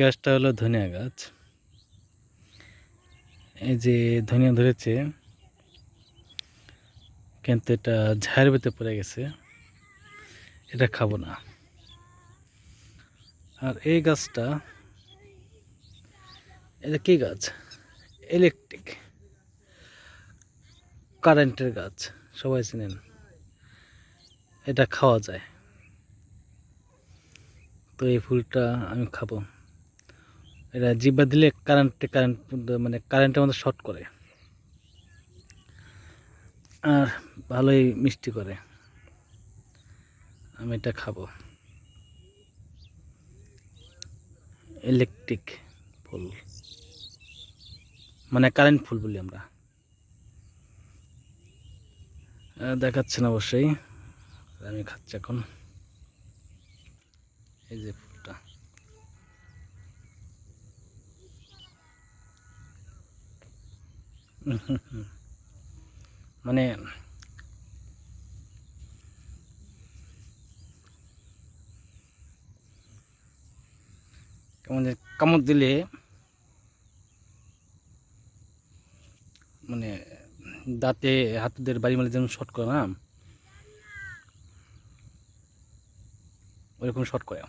গাছটা হলো ধনিয়া গাছ। এই যে ধনিয়া ধরেছে, কিন্তু এটা ঝাড়ের ভিতরে পড়ে গেছে। এটা খাব না। আর এই গাছটা, এটা কি গাছ? ইলেকট্রিক কারেন্টের গাছ, সবাই চেনেন। এটা খাওয়া যায়। তো এই ফুলটা আমি খাব। এটা জিব্বা দিলে কারেন্টে কারেন্ট মানে কারেন্টের মধ্যে শর্ট করে। আর ভালোই মিষ্টি করে। আমি এটা খাব। ইলেকট্রিক ফুল। মানে কারেন্ট ফুল বলি আমরা। আহ, দেখাচ্ছে না অবশ্যই। আমি খাচ্ছি এখন। এই যে মানে যে কামড় দিলে মানে দাঁতে হাতেদের বাড়ি মালে যেমন শর্ট করে না, ওইরকম শর্ট করে।